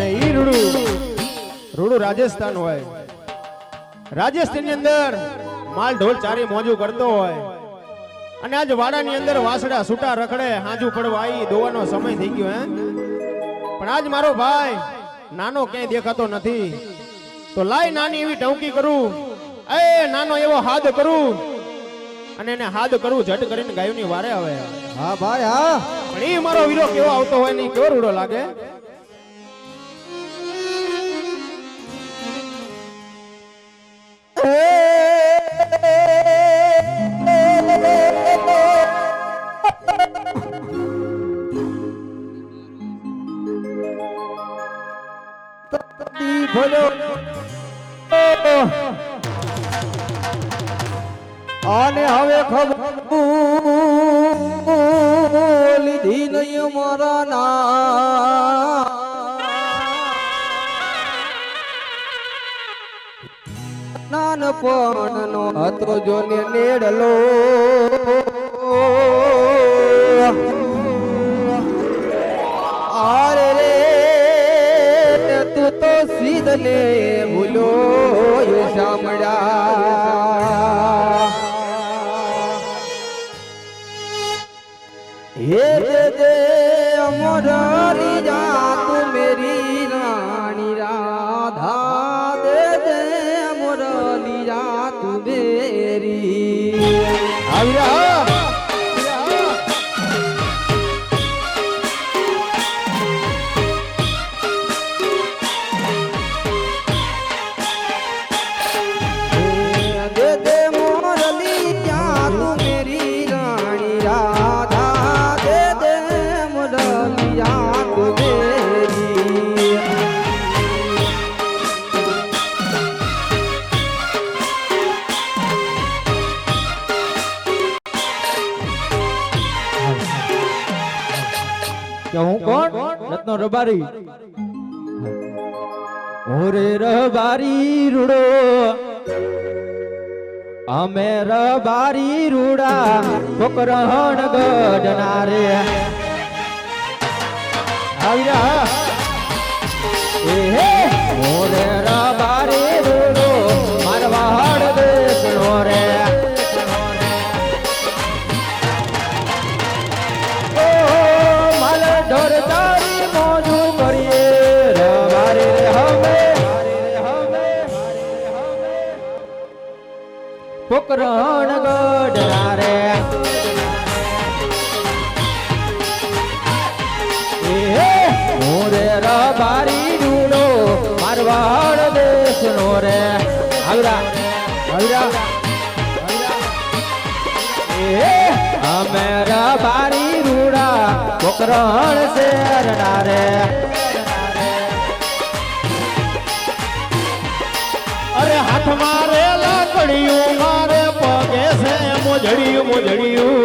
અને ઈ રૂડું. રૂડું રાજસ્થાન હોય. રાજસ્થાનની અંદર માલ ઢોલ ચારી મોજું કરતો હોય. અને આજ વાડાની અંદર વાસડા સૂટા રખડે હાજુ પડવા આવી દોવાનો સમય થઈ ગયો હે. પણ આજ મારો ભાઈ નાનો ક્યાંય દેખાતો નથી. તો લાય નાની એવી ટવકી કરું. એ નાનો એવો હાદ કરું. અને એને હાદ કરું ઝટ કરીને ગાયોની વારે આવે. હા ભાઈ હા. પણ એ મારો વીરો કેવો આવતો હોય ને કેવો રૂડો લાગે? ભલો અને હવે ખબર નાનપણનો હતો જોને નેડલો. રબારી. ઓરે રબારી રૂડો. અમે રબારી રૂડા. કોકરણ ગઢના રે આવી રહ્યા. ઓરે રબારી પોકરણ ગઢના રે એ મોરે રબારી ડૂડો મારવાડ દેશનો રે. આવરા આવરા એ અમે રબારી રૂડા પોકરણ શેરના રે અરે હાથ મારે લાકડિયું મારે પગે છે મોજડિયું મોજડિયું.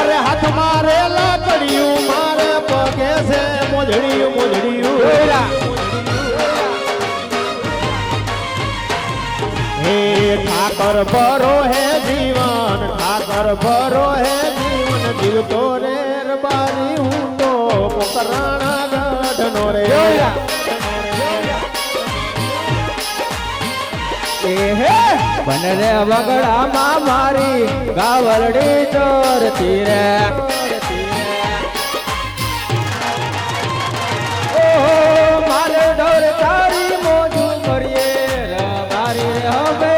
અરે હાથ મારે લાકડિયું, મારે પગે છે મોજડિયું મોજડિયું. હે ઠાકર ભરો હે જીવન, ઠાકર ભરો હે જીવન જીવતો રે બારી હું તો પોકરાણા ગઢનો રે. હે બનરે વગડામાં મારી ગાવરડી ચોરતી રે ઓહો મારે ઢોર તારી મોજું કરીએ રબારી રે હવે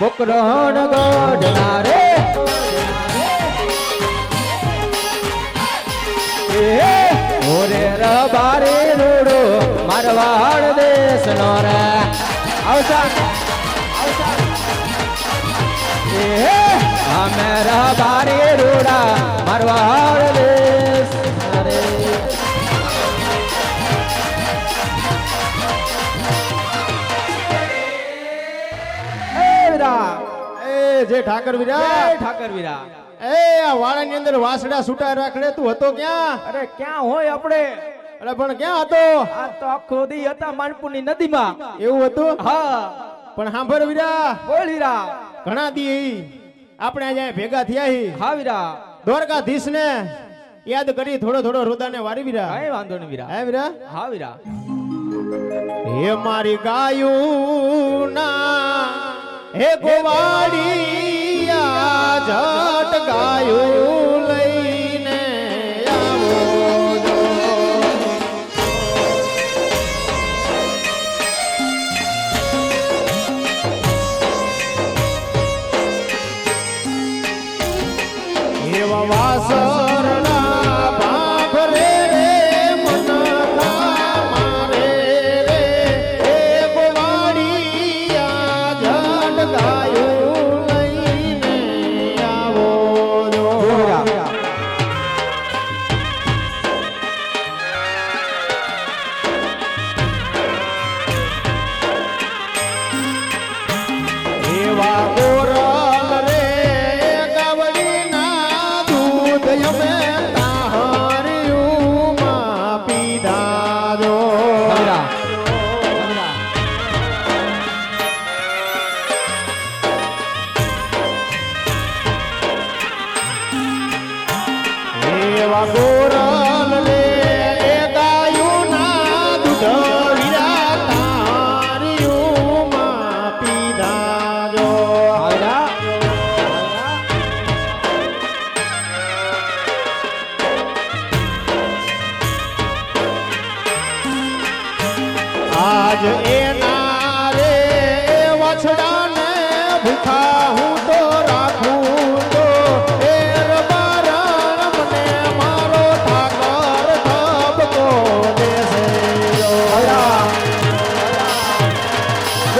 પોકરણ ગઢના રે એ ઓરે રબારે રૂડો મારવાડ દેશનો રે. આવતા. એ અમે રબારે રૂડા મારવાડ દેશ રે એ વીરા એ જે ઠાકર વીરા. ઠાકર વીરા. એ આ વાળાની અંદર વાસડા છૂટા રાખડે તું હતો ક્યાં? અરે ક્યાં હોય આપણે? અરે પણ ક્યાં હતો? આ તો આખો દી હતા માનપુરની નદીમાં. એવું હતું? હા. પણ સાંભળ વીરા. બોલ વીરા. ઘણા દી આપણે અહીંયા ભેગા થયા હી. હા વીરા. દ્વારકાધીશ ને યાદ કરી થોડો થોડો રુદાને વારી વીરા. હે વાંધો નહીં વીરા. હે વીરા? હા વીરા. હે મારી ગાયું ના હે ગોવાળિયા જટ ગાયું લઈને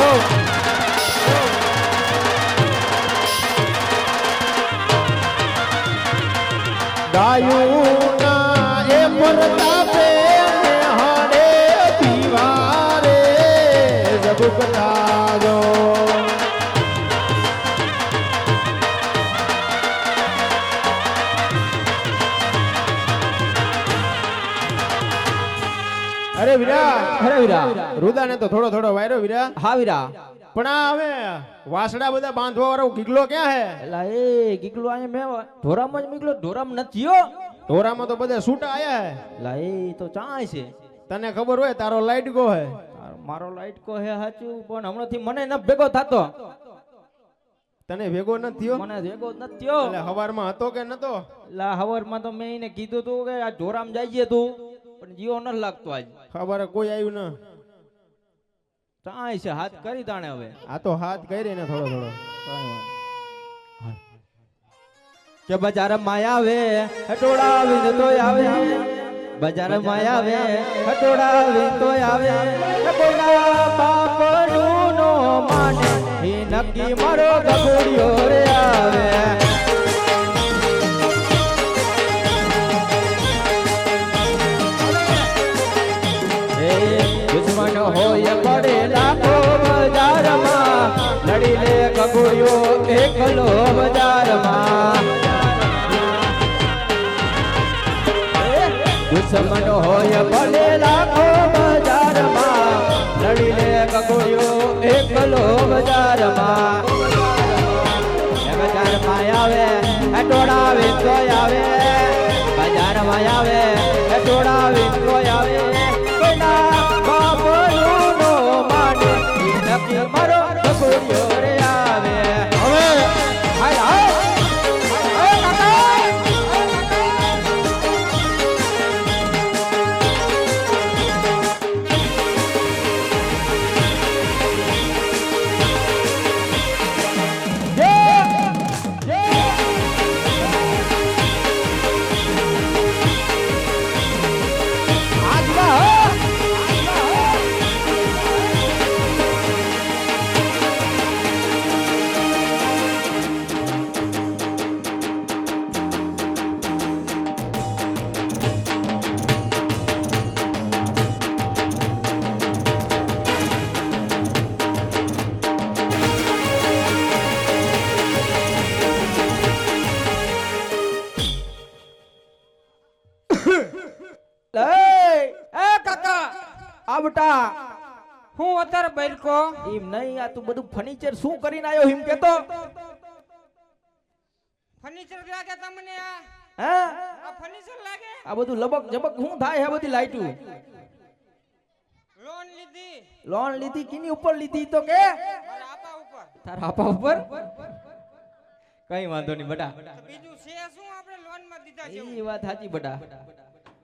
જો ગાયુંના એ પ્રતાપે રુદાને તો થોડો થોડો વાયરો વીરા હા વીરા. પણ આ હવે વાસડા બધા બાંધવા વાળો ગીગલો ક્યાં હે? એલા એ ગીગલો અહીંયા મેં ઢોરામાં જ મીગલો ઢોરામાં નથી હો. ઢોરામાં તો બધા છૂટા આયા હે. એલા એ તો ચાય છે. તને ખબર હોય તારો લાઈટ ગો હે? મારો લાઈટ કો હે સાચું પણ હમણાંથી મને ન ભેગો થતો. તને ભેગો નથી થયો મને ભેગો ન થયો એટલે હવારમાં હતો કે નતો? એટલે હવારમાં તો મેં એને કીધું તું કે આ જોરામ જાય છે તું પણ જીવો ન લાગતો આજ. ખબર કોઈ આવ્યું ન. ચાય છે હાથ કરી તાણે હવે. આ તો હાથ કરી ને થોડો થોડો. કે બજાર માયાવે હટોળા વિંદ તો આવે. બજાર માયાવે હટોળા વિંદ તો આવે. કે બાપ નો માને એ નક્કી મારો ગગોડિયો રે આવે. એકલો બજારમાં. દુશ્મન હોય ભલે એ એ કાકા આ બટા હું અત્યારે બૈરકો એમ નહીં આ તું બધું ફર્નિચર શું કરીને આવ્યો એમ કેતો? ફર્નિચર લાગે તમને આ? હે? આ ફર્નિચર લાગે? આ બધું લબક જબક શું થાય આ બધી લાઈટું? લોન લીધી. લોન લીધી કીની ઉપર લીધી તો કે? મારા આપા ઉપર. તારા આપા ઉપર? કઈ વાંધો નહીં બટા. બીજું છે શું આપણે લોનમાં દીધા છે એ વાત સાચી બટા.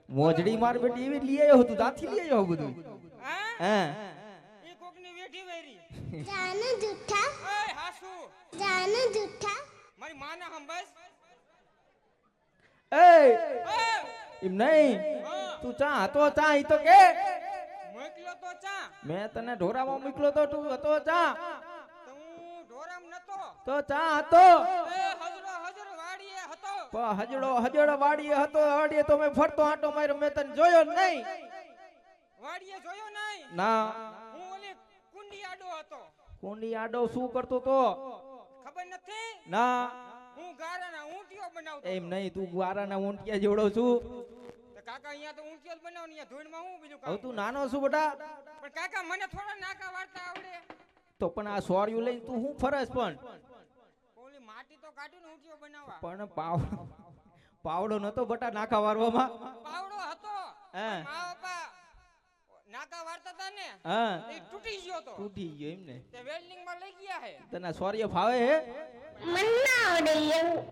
મોજડી માર બેટી એવી લઈ આવ્યો તું દાથી લઈ આવ્યો બધું. હા? એ કોકની વેઠી વેરી જાને જૂઠા ઓય હાસુ. જાને જૂઠા મારી માના હંબસ એ! એમ નહીં. તું ચા હતો ચા ઈ તો કે. મોકલો તો ચા. મેં તને ઢોરામાં મોકલો તો તું હતો ચા. તો ઢોરામ નતો. તો ચા હતો. એ હજરો હજરો વાડીએ હતો પણ હજડો હજડો વાડીએ હતો વાડીએ તો મેં ફરતો આટો માર્યો મેં તને જોયો નહીં. વાડીએ જોયો નહીં? ના. હું ઓલી કુંડી આડો હતો. કુંડી આડો શું કરતો તો? ખબર નથી? ના. હું ગારાના ઊંટિયો બનાવતો એમ નહીં તું ગારાના ઊંટિયા જોડો છું. કાકા અહીંયા તો ઊંટિયો જ બનાવ ને ધૂળમાં હું બીજું કામ તું નાનો છું બેટા. પણ કાકા મને થોડા નાકા વાર્તા આવડે. તો પણ આ સોર્યું લઈને તું હું ફરસ પણ? કાઢીને ઊંટિયો બનાવવા. પણ પાવડો પાવડો નતો બટા નાકા વારવામાં? પાવડો હતો. હા? મા બાપા નાકા વારતા હતા ને હા? એ તૂટી ગયો તો. તૂટી ગયો એમ ને? તે વેલ્ડિંગમાં લઈ ગયા હે. તને સોર્ય ફાવે હે? મન્ના આવડે એવું.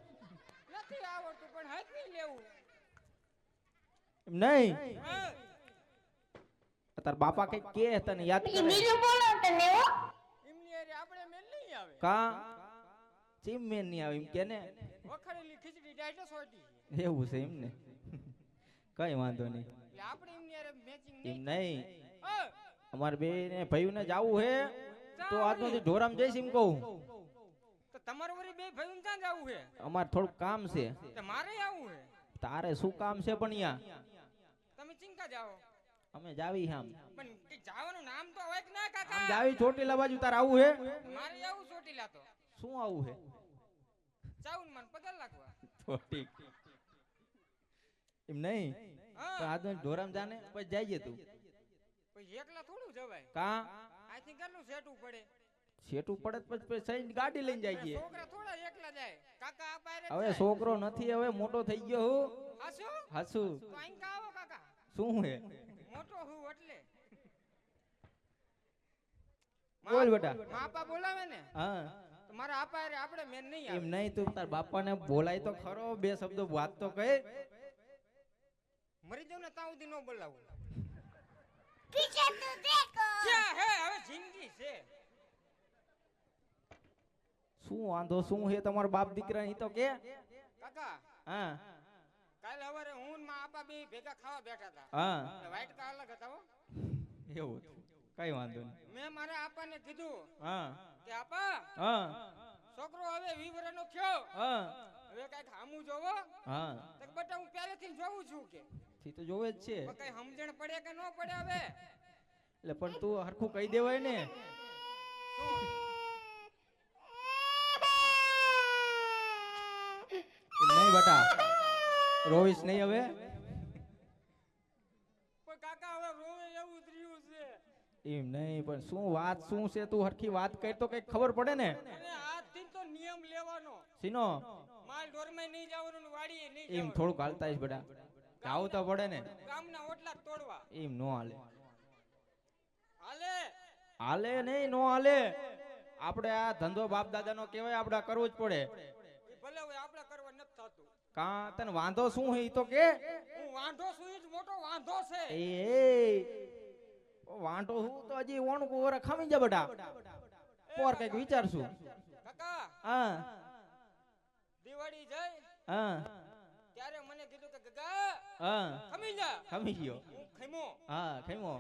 નથી આવડતું પણ હાથી લેવું. એમ નહીં? તાર બાપા કઈ કે તને યાદ કરે? બીજું બોલો તને હો. એમની આપણે મેલ નહીં આવે. કા? ચીમ મેન નહીં આવે એમ કે ને. વખરેલી ખીચડી ડાયટો સોટી એવું છે એમ ને કઈ વાંધો નહીં. એટલે આપણે એમની હારે મેચિંગ નહીં. નહીં. હા. અમારે બે ને ભાઈઓને જાવું હે તો આજનો દી ઢોરામ જઈશ એમ કહું. તો તમારે વરી બે ભાઈઓ ક્યાં જવું છે? અમાર થોડું કામ છે. તે મારે આવું છે? તારે શું કામ છે પણ અહીંયા તમે ચિંતા જાઓ. અમે જાવી આમ. પણ જવાનું નામ તો હોય કે ના આમ કાકા જાવી ચોટીલા બાજુ તાર આવું હે મારે આવું ચોટીલા તો. શું આવું હે? જાવું મને પગાર લાગવા. તો ઠીક. એમ નહીં? હા. તો ઢોરામ જાને પછી જઈએ તું. પછી એકલા થોડું જવાય. કા? આથી કેટલું સેટું પડે. છેટું પડે પછી પછી ગાડી લઈને જઈએ. છોકરા થોડા એકલા જાય. કાકા આ હવે છોકરો નથી હવે મોટો થઈ ગયો હું. હાસુ? હાસુ. તો અહીં આવો કાકા? શું હે? મોટો હું એટલે. બોલ બેટા. માપા બોલાવે ને? હા. મારા આપા રે આપણે મેન નહીં એમ નહીં તું તાર બાપાને બોલાય તો ખરો બે શબ્દો વાત તો કહે. મરી જાવ ને ત્યાં સુધી ન બોલાવું. પીછે તું દેખો. ક્યાં હે? હવે જિંદગી છે. શું વાંધો શું હે તમાર બાપ દીકરા ઈ તો કે? કાકા હા. કાલે હવે હું ને મારા આપા બે ભેગા ખાવા બેઠા હતા. હા. વાઈટ કા અલગ હતા હો. એવું કઈ વાંધો નહીં. મેં મારા આપાને કીધું હા. કે આપા હા. છોકરો હવે વી નો થયો હા. હવે કંઈક હામું જોવો. હા. તો બટા હું પહેલેથી જોઉં છું કે. થી તો જોવે જ છે. કઈ સમજણ પડે કે ન પડે હવે? એટલે પણ તું હરખું કહી દેવાય ને. નહીં બટા રોઈશ નહીં હવે પણ કાકા હવે રોવે એવું જ રહ્યું છે એમ નહીં પણ શું વાત શું છે તું હરખી વાત કરી તો કઈ ખબર પડે ને? આજથી તો નિયમ લેવાનો. સીનો માલ ઢોરમાં નહીં જવાનું ને વાડીએ નહીં એમ થોડું હાલતા જ બેટા જાવું તો પડે ને? ગામના ઓટલા તોડવા. એમ નો હાલે. હાલે? હાલે નહીં નો હાલે. આપણે આ ધંધો બાપ દાદાનો કહેવાય આપણે આ કરવો જ પડે. ભલે હોય આપણે કરવા નથી થતું. કા તને વાંધો શું હે ઈ તો કે? હું વાંધો છું ઈ જ મોટો વાંધો છે. એ. વાંઢો હું તો હજી ઓણ કોર ખામી જા બેટા પોર કંઈક વિચારશું. કાકા હા. દિવાળી જાય હા. ત્યારે મને કીધું કે ગગા હા. ખમી જા. ખમી ગયો. હું ખમો. હા ખાઈમો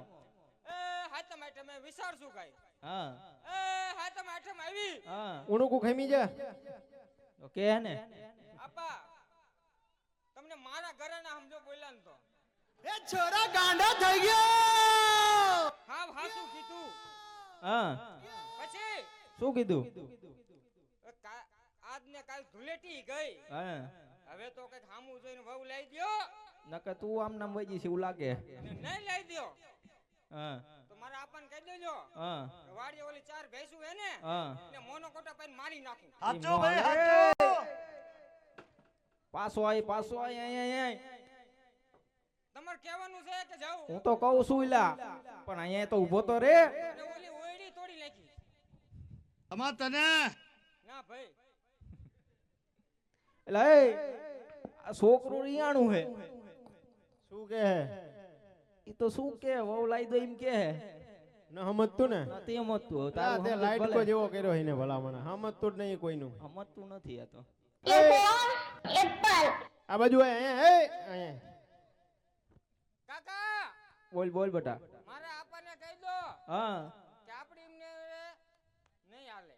એ હાથમ આઠમ વિચારશું કાઈ. હા. એ હાથમ આઠમ આવી. હા. ઉણુકુ ખામી જા. ઓકે હે ને. આપા તમને મારા ઘરે ના સમજો બોલ્યા ને તો. એ છોરા ગાંડા થઈ ગયો! હા હાસું કીધું? હા. પછી? શું કીધું? આજ ને કાલ ધુલેટી ગઈ. હવે તો કંઈક હામું જોઈને વહુ લઈ દ્યો. નકર તું આમ નામ વઈ જઈશ એવું લાગે. ને નહીં લઈ દ્યો. હા. તો મારે આપાને કહી દેજો હા. વાડીએ ઓલી ચાર ભેંસું હે ને હા. ને મોનો કોટા પાઈને મારી નાખું. એમ ભાઈ હાલે. પાછો આય પાછો આય આય આય. કહેવાનું છે કે જાવ હું તો કહું છું ઇલા પણ અહીંયા તો ઊભો તો રે. ઓલી ઓયડી તોડી નાખી. અમાર તને? ના ભાઈ. એટલે એ આ છોકરું રિયાણું હે. શું કે હે? ઈ તો શું કે વહુ લાઈ દો એમ કે ન સમજતું ને? નથી સમજતું. હા, તારું તે લાઈટ ભલે. કો જેવો કર્યો એને ભલામણ. સમજતું જ નહીં કોઈનું. સમજતું નથી આ તો. એપલ આ બાજુ અહીંયા હે અહીંયા બોલ બોલ બેટા. મારે આપણને કહી દો હા. કે આપડી એમને નહીં હાલે.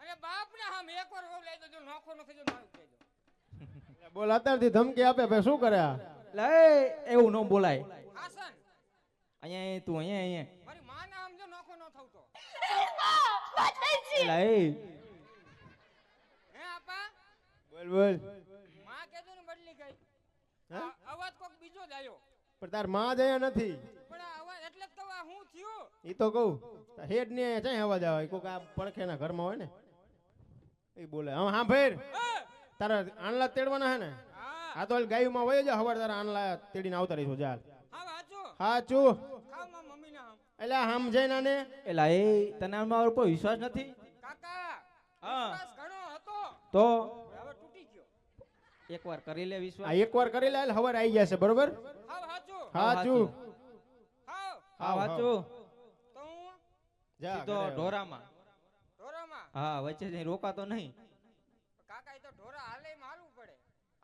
અને બાપને આમ એકવાર વહુ લઈ દેજો નોખો નોખી જાય મારું કહેજો બોલ અત્યારથી ધમકી આપે ભાઈ શું કરે લે એવું ન બોલાય. હાસન. અહીંયા તું અહીંયા અહીંયા. મારી માને આમ જો નોખો ન થવતો. એ હે આપા? બોલ બોલ. માં કેજો ને બદલી ગઈ. હા? અવાજ કોક બીજો જ આવ્યો પણ તારમાં જયા નથી. પણ આ અવાજ એટલે જ તો આ હું થયું. ઈ તો કહું હેડ ને ચાય અવાજ આવે? કોક આ પડખેના ઘરમાં હોય ને? એ બોલે હા હા ભાઈ એ! તારા આનલા તેડવાના હે ને? હા. આ તો માં વયો જા હવાર તારા આનલા તેડીને આવતા રહીશું ચાલ હા ચુ. એટલે આમ જઈને આને? એલા એ તને આમાં ઉપર વિશ્વાસ નથી? કાકા હા. ઘણો હતો. તો? હવે તૂટી ગયો. એકવાર કરી લે આ વિશ્વાસ એકવાર કરી લે હવાર આવી જશે બરોબર? હાચું. હા ચુ હાવ હા વાંચું તો હું? જા સીધો ઢોરામાં. ઢોરામાં? હા વચ્ચે જઈ રોકાતો નહીં. કાકા એ તો ઢોરા હાલે એમ પડે.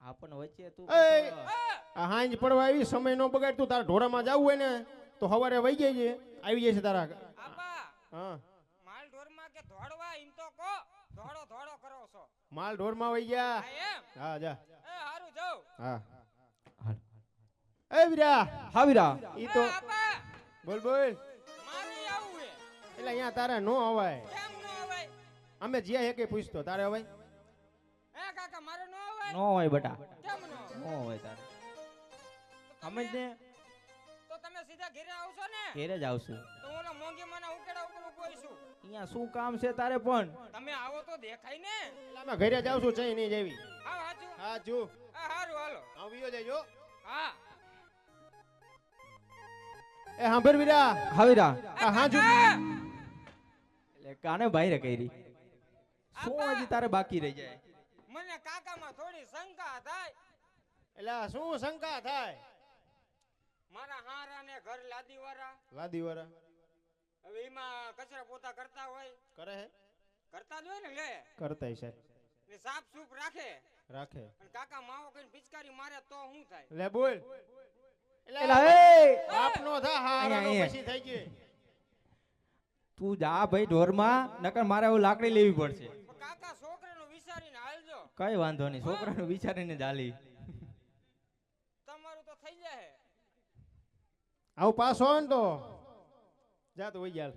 આપણ વચ્ચે તું એ! આ હાંજ પડવા આવી સમય નો બગાડ તું તારા ઢોરામાં જાવું હોય ને તો હવારે વઈ જાય છે આવી જાય છે તારા આપા! હા. માલ ઢોરમાં કે ધોડવા એમ તો કો ધોડો ધોડો કરો છો. માલ ઢોરમાં વઈ ગયા. હા જા. એ હારું જાવ હા. એ વીરા. હા વીરા. ઈ એ તો બોલ બોલ. મારે આવું હે એટલે અહીંયા તારે નો અવાય. કેમ નો અવાય? અમે જે હે કે પૂછતો તારે અવાય? હે કાકા મારે નો અવાય? નો અવાય બેટા. કેમ નો નો અવાય તારે. સમજ તમે- ને? તો તમે સીધા ઘરે આવશો ને? ઘરે જ આવશું. તો હું ઓલા મોંઘી મને ઉકેડા ઉપર ઊભો છું. અહીંયા શું કામ છે તારે પણ? તમે આવો તો દેખાય ને. એટલે અમે ઘરે જ આવશું ચઈ નહીં જેવી. હા હાજુ હાજુ હારું હાલો. આવ્યો જજો. હા. એ હાંભર વીરા હા વીરા આ હા જો એટલે કાને ભાઈ રે કઈરી શું હજી તારે બાકી રહી જાય? મને કાકામાં થોડી શંકા થાય. એટલે શું શંકા થાય? મારા હારા ને ઘર લાદી વાળા લાદી વાળા હવે એમાં કચરા પોતા કરતા હોય. કરે હે? કરતા જ હોય ને લે. કરતા છે ને સાફ સૂફ રાખે. રાખે. અને કાકા માવો કઈ પિચકારી મારે તો શું થાય? લે બોલ. એલા એ! બાપ નો થા હારાનો અહીંયા, પછી થઈ ગઈ તું જા ભાઈ ઢોરમાં નકર મારે એવું લાકડી લેવી પડશે. કાકા છોકરાનું વિચારીને હાલજો. કઈ વાંધો નહીં છોકરાનું વિચારીને જાલી તમારું તો થઈ જાય આવું પાસ હોય ને તો. જા તો વઈ ગયા